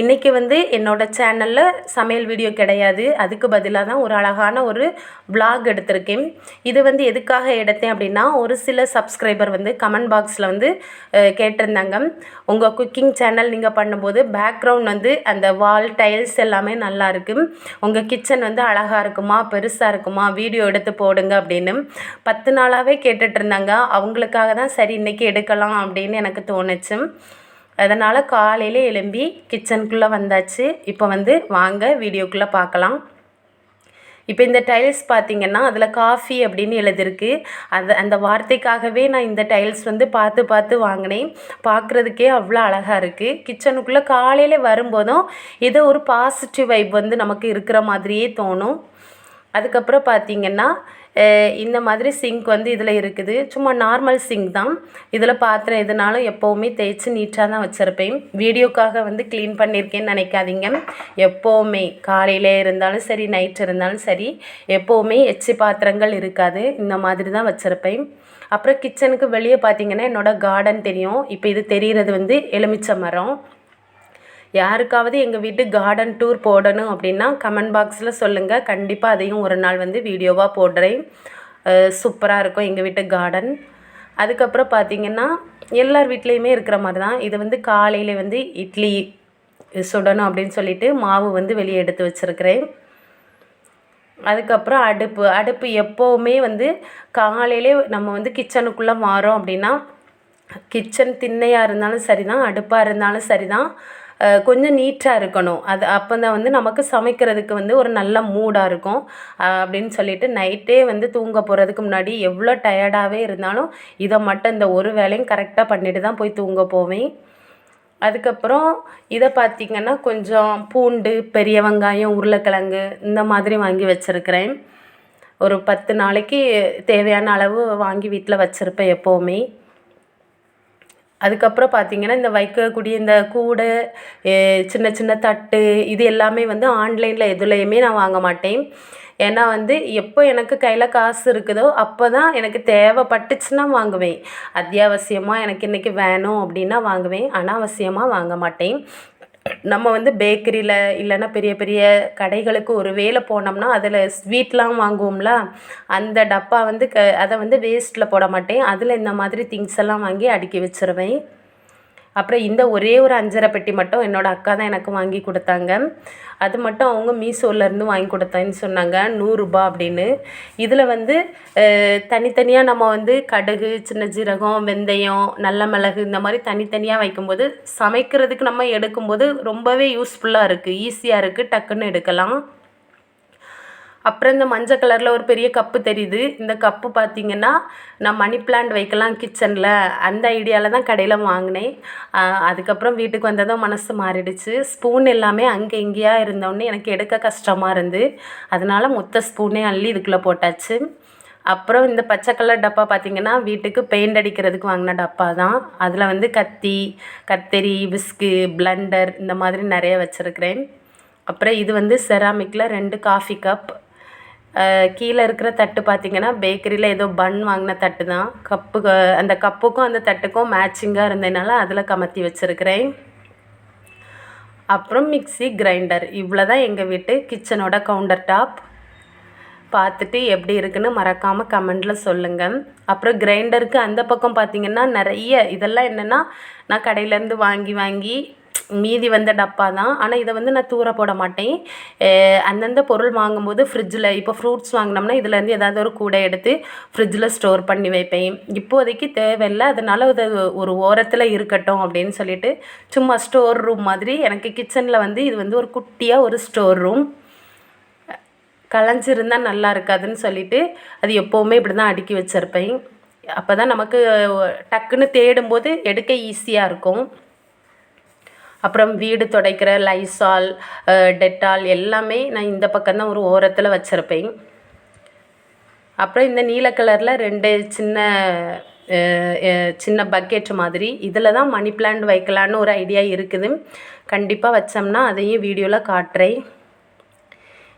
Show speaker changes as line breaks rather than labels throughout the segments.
இன்றைக்கி வந்து என்னோடய சேனலில் சமையல் வீடியோ கிடையாது. அதுக்கு பதிலாக தான் ஒரு அழகான ஒரு vlog எடுத்திருக்கேன். இது வந்து எதுக்காக எடுத்தேன் அப்படின்னா ஒரு சில சப்ஸ்கிரைபர் வந்து கமெண்ட் பாக்ஸில் வந்து கேட்டிருந்தாங்க. உங்கள் குக்கிங் சேனல் நீங்கள் பண்ணும்போது பேக்ரவுண்ட் வந்து அந்த வால் டைல்ஸ் எல்லாமே நல்லா இருக்கும் உங்கள் கிச்சன் வந்து அழகாக இருக்குமா பெருசாக இருக்குமா வீடியோ எடுத்து போடுங்க அப்படின்னு பத்து நாளாகவே கேட்டுட்ருந்தாங்க அவங்களுக்காக தான் சரி இன்றைக்கி எடுக்கலாம் அப்படின்னு எனக்கு தோணுச்சு. அதனால் காலையில் எழும்பி கிச்சனுக்குள்ளே வந்தாச்சு. இப்போ வந்து வாங்க வீடியோக்குள்ளே பார்க்கலாம் இப்போ இந்த டைல்ஸ் பார்த்திங்கன்னா அதில் காஃபி அப்படின்னு எழுதிருக்கு. அது அந்த வார்த்தைக்காகவே நான் இந்த டைல்ஸ் வந்து பார்த்து பார்த்து வாங்கினேன். பார்க்குறதுக்கே அவ்வளோ அழகாக இருக்குது கிச்சனுக்குள்ளே காலையில் வரும்போதும் ஏதோ ஒரு பாசிட்டிவ் வைப் வந்து நமக்கு இருக்கிற மாதிரியே தோணும். அதுக்கப்புறம் பார்த்தீங்கன்னா இந்த மாதிரி சிங்க் வந்து இதில் இருக்குது. சும்மா நார்மல் சிங்க் தான். இதில் பாத்திரம் எதுனாலும் எப்போவுமே தேய்ச்சி நீட்டாக தான் வச்சுருப்பேன். வீடியோக்காக வந்து க்ளீன் பண்ணியிருக்கேன்னு நினைக்காதீங்க. எப்போவுமே காலையிலே இருந்தாலும் சரி நைட் இருந்தாலும் சரி எப்போவுமே எச்சி பாத்திரங்கள் இருக்காது. இந்த மாதிரி தான் வச்சுருப்பேன். அப்புறம் கிச்சனுக்கு வெளியே பார்த்தீங்கன்னா என்னோடய கார்டன் தெரியும். இப்போ இது தெரிகிறது வந்து எலுமிச்சை மரம். யாருக்காவது எங்கள் வீட்டு கார்டன் டூர் போடணும் அப்படின்னா கமெண்ட் பாக்ஸில் சொல்லுங்கள் கண்டிப்பாக அதையும் ஒரு நாள் வந்து வீடியோவாக போடுறேன். சூப்பராக இருக்கும் எங்கள் வீட்டு கார்டன் அதுக்கப்புறம் பார்த்தீங்கன்னா எல்லார் வீட்லேயுமே இருக்கிற மாதிரி தான் இது வந்து காலையில் வந்து இட்லி சுடணும் அப்படின்னு சொல்லிட்டு மாவு வந்து வெளியே எடுத்து வச்சுருக்கிறேன். அதுக்கப்புறம் அடுப்பு. அடுப்பு எப்போவுமே வந்து காலையிலே நம்ம வந்து கிச்சனுக்குள்ளே மாறோம் அப்படின்னா கிச்சன் திண்ணையாக இருந்தாலும் சரி தான் அடுப்பாக இருந்தாலும் சரி தான் கொஞ்சம் நீட்டாக இருக்கணும். அது அப்போ தான் வந்து நமக்கு சமைக்கிறதுக்கு வந்து ஒரு நல்ல மூடாக இருக்கும். அப்படின்னு சொல்லிட்டு நைட்டே வந்து தூங்க போகிறதுக்கு முன்னாடி எவ்வளோ டயர்டாகவே இருந்தாலும் இதை மட்டும் இந்த ஒரு வேலையும் கரெக்டாக பண்ணிட்டு தான் போய் தூங்க போவேன். அதுக்கப்புறம் இதை பார்த்திங்கன்னா கொஞ்சம் பூண்டு பெரிய வெங்காயம் உருளைக்கிழங்கு இந்த மாதிரி வாங்கி வச்சுருக்கிறேன். ஒரு பத்து நாளைக்கு தேவையான அளவு வாங்கி வீட்டில் வச்சுருப்பேன் எப்போவுமே. அதுக்கப்புறம் பார்த்திங்கன்னா இந்த வைக்கக்கூடிய இந்த கூடை சின்ன சின்ன தட்டு இது எல்லாமே வந்து ஆன்லைனில் எதுலேயுமே நான் வாங்க மாட்டேன். ஏன்னா வந்து எப்போ எனக்கு கையில் காசு இருக்குதோ அப்போ தான் எனக்கு தேவைப்பட்டுச்சுன்னா வாங்குவேன். அத்தியாவசியமாக எனக்கு இன்றைக்கி வேணும் அப்படின்னா வாங்குவேன். அனாவசியமாக வாங்க மாட்டேன். நம்ம வந்து பேக்கரியில் இல்லைன்னா பெரிய பெரிய கடைகளுக்கு ஒரு வேலை போனோம்னா அதில் ஸ்வீட்லாம் வாங்குவோம்ல அந்த டப்பா வந்து க அதை வந்து வேஸ்ட்டில் போட மாட்டேன். அதில் இந்த மாதிரி திங்ஸ் எல்லாம் வாங்கி அடுக்கி வச்சுருவேன். அப்புறம் இந்த ஒரே ஒரு அஞ்சரை பெட்டி மட்டும் என்னோடய அக்கா தான் எனக்கு வாங்கி கொடுத்தாங்க. அது மட்டும் அவங்க மீஷோலேருந்து வாங்கி கொடுத்தேன்னு சொன்னாங்க. நூறுரூபா அப்படின்னு. இதில் வந்து தனித்தனியாக நம்ம வந்து கடுகு சின்ன ஜீரகம் வெந்தயம் நல்ல மிளகு இந்த மாதிரி தனித்தனியாக வைக்கும்போது சமைக்கிறதுக்கு நம்ம எடுக்கும்போது ரொம்பவே யூஸ்ஃபுல்லாக இருக்குது ஈஸியாக இருக்குது டக்குன்னு எடுக்கலாம். அப்புறம் இந்த மஞ்சள் கலரில் ஒரு பெரிய கப்பு தெரியுது. இந்த கப்பு பார்த்தீங்கன்னா நான் மணி பிளான்ட் வைக்கலாம் கிச்சனில் அந்த ஐடியாவில் தான் கடையில் வாங்கினேன். அதுக்கப்புறம் வீட்டுக்கு வந்ததும் மனசு மாறிடுச்சு. ஸ்பூன் எல்லாமே அங்கே இங்கேயா இருந்தோடனே எனக்கு எடுக்க கஷ்டமாக இருந்து. அதனால் மொத்த ஸ்பூனே அள்ளி இதுக்குள்ளே போட்டாச்சு. அப்புறம் இந்த பச்சை கலர் டப்பா பார்த்தீங்கன்னா வீட்டுக்கு பெயிண்ட் அடிக்கிறதுக்கு வாங்கின டப்பா தான். அதில் வந்து கத்தி கத்தரி விஸ்கு பிளண்டர் இந்த மாதிரி நிறைய வச்சுருக்கிறேன். அப்புறம் இது வந்து செராமிக்கில் ரெண்டு காஃபி கப் கீழே இருக்கிற தட்டு பார்த்தீங்கன்னா பேக்கரியில் ஏதோ பன் வாங்கின தட்டு தான். கப்பு அந்த கப்புக்கும் அந்த தட்டுக்கும் மேட்சிங்காக இருந்ததுனால அதில் கமத்தி வச்சுருக்கிறேன். அப்புறம் மிக்ஸி கிரைண்டர் இவ்வளோ தான் எங்கள் வீட்டு கிச்சனோட கவுண்டர் டாப் பார்த்துட்டு எப்படி இருக்குன்னு மறக்காமல் கமெண்டில் சொல்லுங்கள் அப்புறம் கிரைண்டருக்கு அந்த பக்கம் பார்த்திங்கன்னா நிறைய இதெல்லாம் என்னென்னா நான் கடையிலேருந்து வாங்கி வாங்கி மீதி வந்த டப்பா தான் ஆனால் இதை வந்து நான் தூர போட மாட்டேன். அந்தந்த பொருள் வாங்கும்போது ஃப்ரிட்ஜில் இப்போ ஃப்ரூட்ஸ் வாங்கினோம்னா இதுலேருந்து ஏதாவது ஒரு கூடை எடுத்து ஃப்ரிட்ஜில் ஸ்டோர் பண்ணி வைப்பேன். இப்போதைக்கு தேவையில்லை. அதனால் அது ஒரு ஓரத்தில் இருக்கட்டும் அப்படின்னு சொல்லிட்டு சும்மா ஸ்டோர் ரூம் மாதிரி எனக்கு கிச்சனில் வந்து இது வந்து ஒரு குட்டியாக ஒரு ஸ்டோர் ரூம் களைஞ்சிருந்தால் நல்லா இருக்காதுன்னு சொல்லிட்டு அது எப்போவுமே இப்படி தான் அடுக்கி வச்சுருப்பேன். அப்போ தான் நமக்கு டக்குன்னு தேடும்போது எடுக்க ஈஸியாக இருக்கும். அப்புறம் வீடு துடைக்கிற லைசால் டெட்டால் எல்லாமே நான் இந்த பக்கம் தான் ஒரு ஓரத்தில் வச்சுருப்பேன். அப்புறம் இந்த நீல கலரில் ரெண்டு சின்ன சின்ன பக்கெட் மாதிரி. இதில் தான் மணி பிளான்ட் வைக்கலான்னு ஒரு ஐடியா இருக்குது. கண்டிப்பாக வச்சோம்னா அதையும் வீடியோவில் காட்டுறேன்.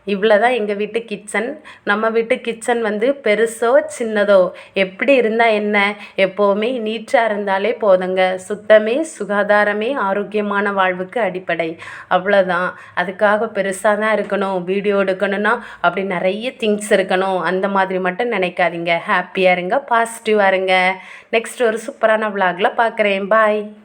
இவ்வளோ தான் எங்கள் வீட்டு கிச்சன் நம்ம வீட்டு கிச்சன் வந்து பெருசோ சின்னதோ? எப்படி இருந்தால் என்ன? எப்போவுமே நீட்டாக இருந்தாலே போதுங்க. சுத்தமே சுகாதாரமே ஆரோக்கியமான வாழ்வுக்கு அடிப்படை. அவ்வளோதான் அதுக்காக பெருசாக தான் இருக்கணும். வீடியோ எடுக்கணும்னா அப்படி நிறைய திங்ஸ் இருக்கணும். அந்த மாதிரி மட்டும் நினைக்காதீங்க. ஹாப்பியாக இருங்க பாசிட்டிவாக இருங்க. நெக்ஸ்ட் ஒரு சூப்பரான விளாகில் பார்க்குறேன் பாய்